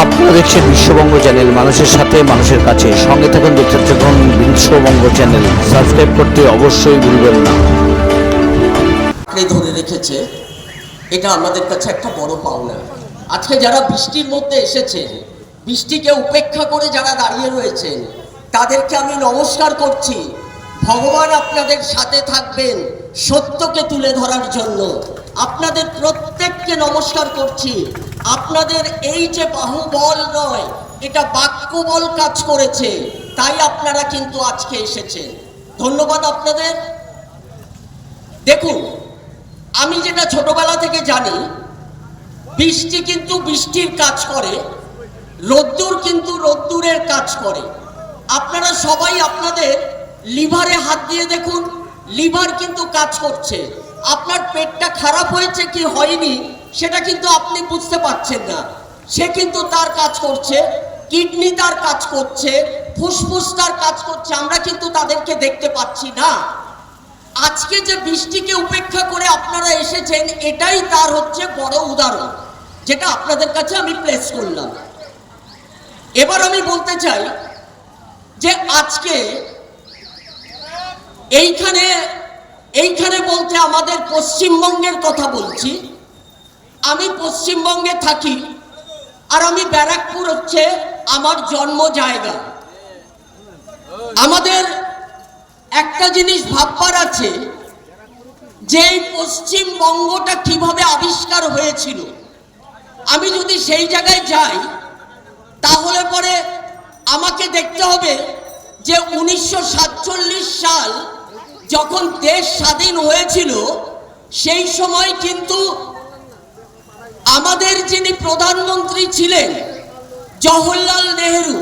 আপনারা দেখছেন বিশ্ববঙ্গ চ্যানেল। মানুষের সাথে মানুষের কাছে। সঙ্গে থাকুন দেখতে থাকুন বিশ্ববঙ্গ চ্যানেল। সাবস্ক্রাইব করতে অবশ্যই ভুলবেন না। ধরে রেখেছে, এটা আমাদের কাছে একটা বড় পাওনা। আজকে যারা বৃষ্টির মধ্যে এসেছেন বৃষ্টিকে উপেক্ষা করে যারা দাঁড়িয়ে রয়েছেন তাদেরকে আমি নমস্কার করছি। ভগবান আপনাদের সাথে থাকবেন সত্যকে তুলে ধরার জন্য। আপনাদের প্রত্যেককে নমস্কার করছি। আপনাদের এই যে বাহুবল নয়, এটা বাক্যবল কাজ করেছে, তাই আপনারা কিন্তু আজকে এসেছেন। ধন্যবাদ আপনাদের। দেখুন, আমি যেটা ছোটবেলা থেকে জানি, বৃষ্টি কিন্তু বৃষ্টির কাজ করে, রোদ্দুর কিন্তু রোদ্দুরের কাজ করে। আপনারা সবাই আপনাদের লিভারে হাত দিয়ে দেখুন, লিভার কিন্তু কাজ করছে। আপনার পেটটা খারাপ হয়েছে কি হয়নি সেটা কিন্তু আপনি বুঝতে পারছেন না। সে কিন্তু তার কাজ করছে, কিডনি তার কাজ করছে, ফুসফুস তার কাজ করছে, আমরা কিন্তু তাদেরকে দেখতে পাচ্ছি না। আজকে যে বৃষ্টিকে উপেক্ষা করে আপনারা এসেছেন, এটাই তার হচ্ছে বড় উদাহরণ, যেটা আপনাদের কাছে আমি প্লেস করলাম। এবার আমি বলতে চাই যে আজকে এইখানে এইখানে বলতে আমাদের পশ্চিমবঙ্গের কথা বলছি। আমি পশ্চিমবঙ্গে থাকি আর আমি ব্যারাকপুর হচ্ছে আমার জন্ম জায়গা। আমাদের একটা জিনিস ভাববার আছে, যে এই পশ্চিমবঙ্গটা কীভাবে আবিষ্কার হয়েছিল। আমি যদি সেই জায়গায় যাই, তাহলে পরে আমাকে দেখতে হবে যে উনিশশো সাতচল্লিশ সাল যখন দেশ স্বাধীন হয়েছিল, সেই সময় কিন্তু আমাদের যিনি প্রধানমন্ত্রী ছিলেন, জওহরলাল নেহেরু,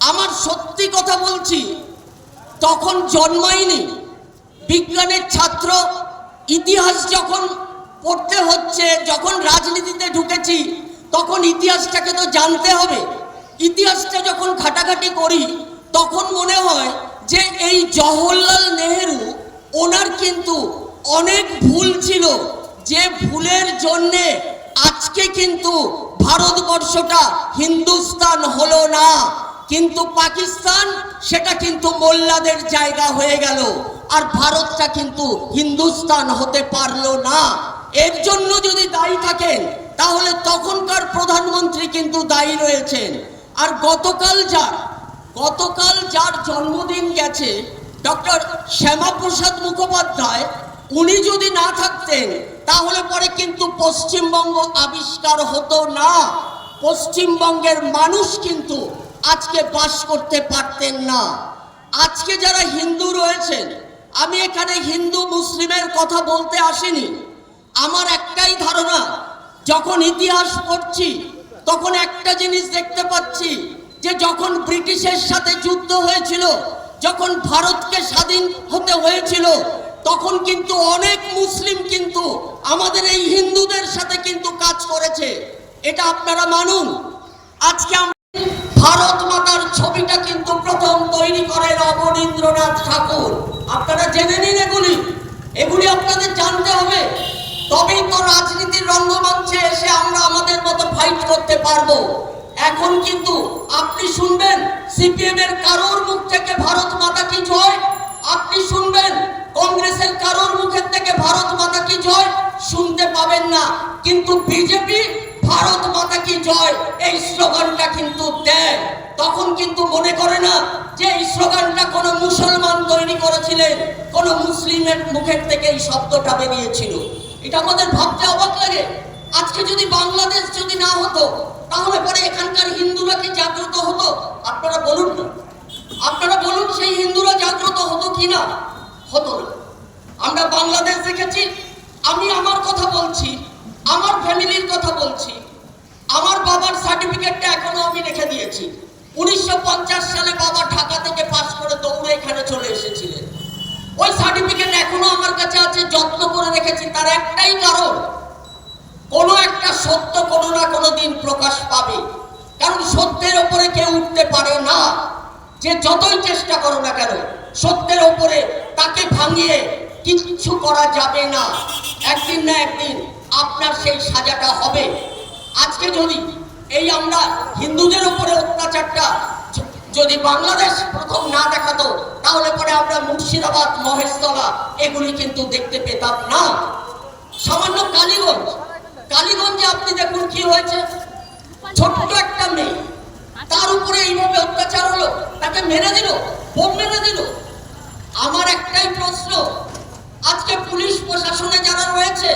আমার সত্যি কথা বলছি, তখন জন্মায়নি। বিজ্ঞানের ছাত্র, ইতিহাস যখন পড়তে হচ্ছে, যখন রাজনীতিতে ঢুকেছি, তখন ইতিহাসটাকে তো জানতে হবে। ইতিহাসটা যখন ঘাটাঘাটি করি, তখন মনে হয় যে এই জওহরলাল নেহেরু, ওনার কিন্তু অনেক ভুল ছিল। যে ভুলের জন্যে আজকে কিন্তু ভারতবর্ষটা হিন্দুস্তান হলো না, কিন্তু পাকিস্তান সেটা কিন্তু মোল্লাদের জায়গা হয়ে গেল। আর ভারতটা কিন্তু হিন্দুস্তান হতে পারল না। এর জন্য যদি দায়ী থাকেন, তাহলে তখনকার প্রধানমন্ত্রী কিন্তু দায়ী রয়েছেন। আর গতকাল যার গতকাল যার জন্মদিন গেছে, ডক্টর শ্যামাপ্রসাদ মুখোপাধ্যায়, উনি যদি না থাকতেন তাহলে পরে কিন্তু পশ্চিমবঙ্গ আবিষ্কার হতো না। পশ্চিমবঙ্গের মানুষ কিন্তু আজকে বাস করতে পারতেন না। আজকে যারা হিন্দু রয়েছেন, আমি এখানে হিন্দু মুসলিমের কথা বলতে আসিনি। আমার একটাই ধারণা, যখন ইতিহাস পড়ছি, তখন একটা জিনিস দেখতে পাচ্ছি, যে যখন ব্রিটিশের সাথে যুদ্ধ হয়েছিল, যখন ভারতকে স্বাধীন হতে হয়েছিল তখন কিন্তু অনেক মুসলিম কিন্তু আমাদের এই হিন্দুদের সাথে কিন্তু কাজ করেছে। এটা আপনারা মানুন। আজকে ভারত মাতার ছবিটা কিন্তু প্রথম তৈরি করেন অবনীন্দ্রনাথ ঠাকুর। আপনারা জেনে নিন এগুলি। এগুলি আপনাদের জানতে হবে। তবেই তো রাজনীতির রঙ্গমঞ্চে এসে আমরা আমাদের মতো ফাইট করতে পারব। এখন কিন্তু আপনি শুনবেন সিপিএম এর কারোর মুখ থেকে ভারত মাতা কি জয়? আপনি শুনবেন কংগ্রেসের কারোর মুখের থেকে ভারত মাতা কি জয় শুনতে পাবেন না। কিন্তু বিজেপি, ভারত মাতা কি জয় এই স্লোগানটা কিন্তু দেয়। তখন কিন্তু মনে করে না যে এই স্লোগানটা কোনো মুসলমান তৈরি করেছিলেন, কোনো মুসলিমের মুখের থেকে এই শব্দটা বেরিয়েছিল। এটা আমাদের ভাবতে অবাক লাগে। আজকে যদি বাংলাদেশ যদি না হতো, তাহলে পরে এখানকার হিন্দুরা কি জাগ্রত হতো? আপনারা বলুন না। আপনারা বলুন সেই হিন্দুরা জাগ্রত হতো কি না? হতো না। আমরা বাংলাদেশ দেখেছি, আমি আমার কথা বলছি, আমার ফ্যামিলির কথা বলছি, আমার বাবার সার্টিফিকেটটা এখনও আমি রেখে দিয়েছি। উনিশশো পঞ্চাশ সালে বাবা ঢাকা থেকে পাস করে দৌড়ে এখানে চলে এসেছিলেন। ওই সার্টিফিকেট এখনও আমার কাছে আছে, যত্ন করে রেখেছি, তার একটাই কারণ, কোনো একটা সত্য কোনো না কোনো দিন প্রকাশ পাবে। কারণ সত্যের ওপরে কেউ উঠতে পারে না। যে যতই চেষ্টা করো না কেন, সত্যের ওপরে তাকে ভাঙিয়ে কিচ্ছু করা যাবে না। একদিন না একদিন আপনার সেই সাজাটা হবে। আজকে যদি এই আমরা হিন্দুদের উপরে অত্যাচারটা যদি বাংলাদেশ প্রথম না দেখাতো, তাহলে পরে আমরা মুর্শিদাবাদ, মহেশতলা এগুলি কিন্তু দেখতে পেতাম না। সামান্য কালীগঞ্জ। কালীগঞ্জে আপনি দেখুন কি হয়েছে? ছোট্ট একটা মেয়ে, তার উপরে এইভাবে অত্যাচার হলো, তাকে মেরে দিল, বোম মেরে দিল। আমার একটাই প্রশ্ন আজকে পুলিশ প্রশাসনে যারা রয়েছে,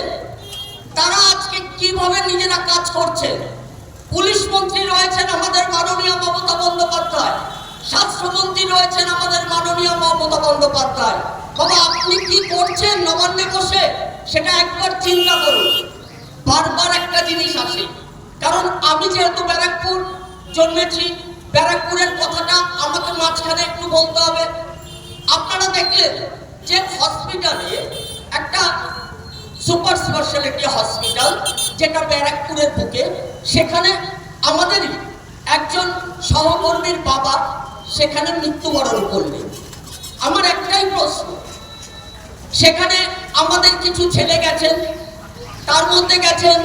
তারা আজকে কীভাবে নিজেরা কাজ করছে? পুলিশ মন্ত্রী রয়েছেন আমাদের মাননীয় মমতা বন্দ্যোপাধ্যায়। স্বাস্থ্যমন্ত্রী রয়েছেন আমাদের মাননীয় মমতা বন্দ্যোপাধ্যায়। বাবা আপনি কি করছেন নবান্নে বসে? সেটা একবার চিন্তা করুন। বারবার একটা জিনিস আসে কারণ আমি যেহেতু ব্যারাকপুর জন্মেছি, ব্যারাকপুরের কথাটা আমাকে মাঝখানে একটু বলতে হবে। আপনারা দেখলেন যে হসপিটালে একটা সুপার স্পেশালিটি হসপিটাল যেটা ব্যারাকপুরের বুকে, সেখানে আমাদেরই একজন সহকর্মীর বাবা সেখানে মৃত্যুবরণ করলেন। আমার একটাই প্রশ্ন, সেখানে আমাদের কিছু ছেলে গেছেন, তার মধ্যে গেছেন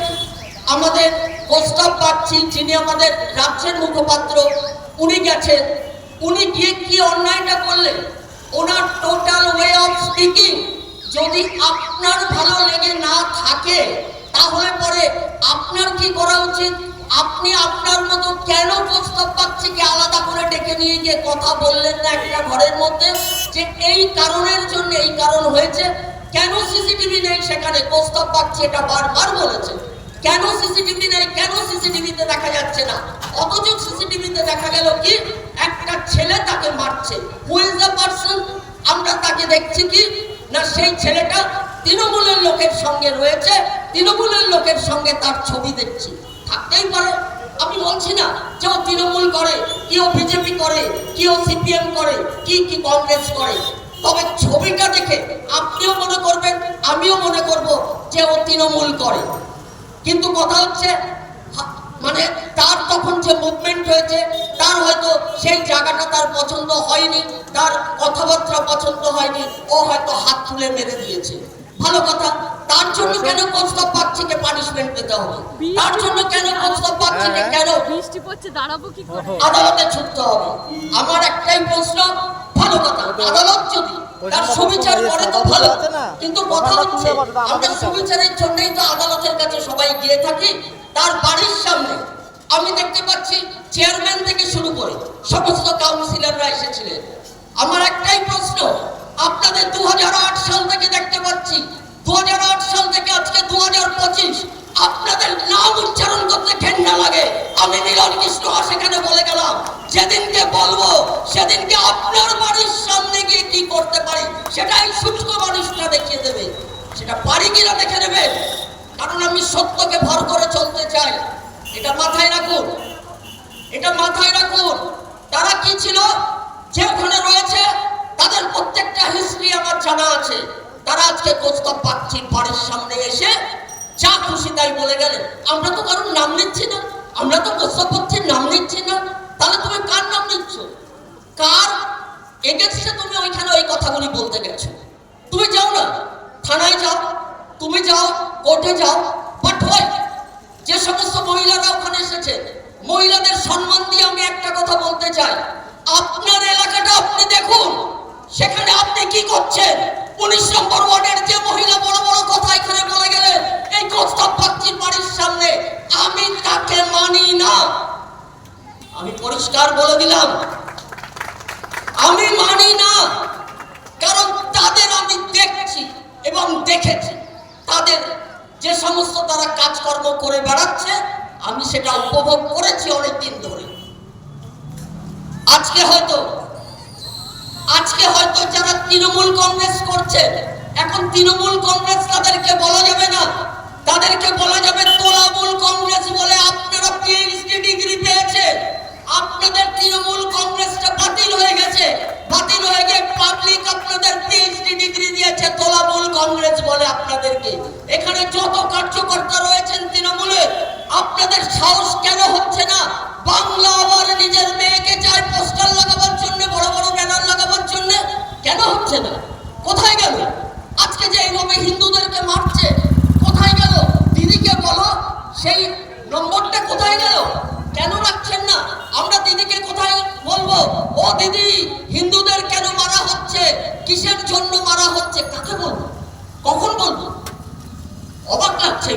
আমাদের প্রস্তাব পাচ্ছি যিনি আমাদের রাজ্যের মুখপাত্র, উনি গেছেন। উনি গিয়ে কি অন্যায়টা করলেন? ওনার টোটাল ওয়ে অফ স্পিকিং যদি আপনার ভালো লেগে না থাকে, তাহলে পরে আপনার কি করা উচিত? আপনি আপনার মতো কেন প্রস্তাব পাচ্ছিকে আলাদা করে ডেকে নিয়ে গিয়ে কথা বললেন না একটা ঘরের মধ্যে? যে এই কারণের জন্য, এই কারণ হয়েছে। কেন সিসিটিভি নেই সেখানে? প্রস্তাব পাচ্ছি এটা বারবার বলেছে। কেন সিসিটিভি নেই? কেন সিসিটিভিতে দেখা যাচ্ছে না? অথচ সিসিটিভিতে দেখা গেল কি? একটা ছেলে তাকে মারছে। হু ইজ দ্য পারসন আমরা তাকে দেখছি কি? না, সেই ছেলেটা তৃণমূলের লোকের সঙ্গে রয়েছে। তৃণমূলের লোকের সঙ্গে তার ছবি দেখছি। থাকতেই পারে। আমি বলছি না যে ও তৃণমূল করে, কি ও বিজেপি করে, কি ও সিপিএম করে, কি কি কংগ্রেস করে। তবে ছবিটা দেখে আপনিও মনে করবেন, আমিও মনে করব যে ও তৃণমূল করে। কিন্তু কথা হচ্ছে মানে তার তখন যে মুভমেন্ট হয়েছে তার হয়তো সেই জায়গাটা তার পছন্দ হয়নি তার কথাবার্তা পছন্দ হয়নি ও হয়তো হাত তুলে মেরে দিয়েছে। ভালো কথা তার জন্য কেন প্রস্তাব পাচ্ছিকে পানিশমেন্ট পেতে হবে? তার জন্য কেন প্রস্তাব পাচ্ছিকে কেন? বৃষ্টি পড়ছে দাঁড়াবো কি করে? আদালতে ছুটতে হবে। আমার একটাই প্রশ্ন ভালো কথা আদালত যদি তার সুবিচার করে তো ভালো। কিন্তু কথা হচ্ছে আমরা সুবিচারের জন্যই তো আদালতের কাছে সবাই গিয়ে থাকি তার বাড়ির সামনে। আমি দেখতে পাচ্ছি চেয়ারম্যান থেকে শুরু করে সমস্ত কাউন্সিলররা এসেছিলেন। আমার একটাই প্রশ্ন আপনাদের দু হাজার আট সাল থেকে দেখতে পাচ্ছি দু সাল থেকে আজকে দু হাজার পঁচিশ আপনাদের নাম উচ্চারণ করতে ঘেন্না লাগে। আমি নীলন কৃষ্ণ সেখানে বলে গেলাম যেদিনকে বলব সেদিনকে আপনার বাড়ির কি করতে পারি, সেটাই সূক্ষ্ম মানুষরা দেখিয়ে দেবে। সেটা পারি কিনা দেখে নেবে। কারণ আমি সত্যকে ভর করে চলতে চাই। এটা মাথায় রাখুন। এটা মাথায় রাখুন। তারা কি ছিল? যে ওখানে রয়েছে, তাদের প্রত্যেকটা হিস্ট্রি আমার জানা আছে। তারা আজকে প্রস্তাব পাচ্ছি বাড়ির সামনে এসে যা খুশি তাই বলে গেলেন আমরা তো কারোর নাম নিচ্ছি না। আমরা তো প্রস্তাব পাচ্ছি নাম নিচ্ছি না। তাহলে তুমি কার নাম নিচ্ছ? কার এগেনস্টে তুমি ওইখানে ওই কথাগুলি বলতে গেছো। তুমি যাও না, থানায় যাও, তুমি যাও, কোর্টে যাও বাট হয় যে সমস্ত মহিলারা ওখানে এসেছে, মহিলাদের সম্মান দিয়ে আমি একটা কথা বলতে চাই। আপনার এলাকাটা আপনি দেখুন, সেখানে আপনি কি করছেন? উনিশ নম্বর ওয়ার্ডের যে মহিলা বড় বড় উপভোগ করেছি অনেকদিন ধরে। আজকে হয়তো আজকে হয়তো যারা তৃণমূল কংগ্রেস করছে, এখন তৃণমূল কংগ্রেস তাদেরকে বলা যাবে না। তাদেরকে বলা যাবে তোলামূল কংগ্রেস বলে আপনারা পিএইচডি ডিগ্রি পেয়েছে। আপনাদের তৃণমূল কংগ্রেসটা বাতিল হয়ে গেছে। বাতিল হয়ে গিয়ে পাবলিক আপনাদের পিএইচডি ডিগ্রি দিয়েছে তোলামূল কংগ্রেস বলে আপনাদেরকে। এখানে যত কার্যকর্তা রয়েছেন তৃণমূল আপনাদের সাহস কেন হচ্ছে না? বাংলা আবার নিজের মেয়েকে চায় পোস্টার লাগাবার জন্য, বড় বড় ব্যানার লাগাবার জন্য? কেন হচ্ছে না? কোথায় গেল? আজকে যে এইভাবে হিন্দুদেরকে মারছে, কোথায় গেল? দিদিকে বলো, সেই নম্বরটা কোথায় গেল? কেন রাখছেন না? আমরা দিদিকে কোথায় বলব? ও দিদি, হিন্দুদের কেন মারা হচ্ছে? কিসের জন্য মারা হচ্ছে? কাকে বলব? কখন বলব? অবাক লাগছে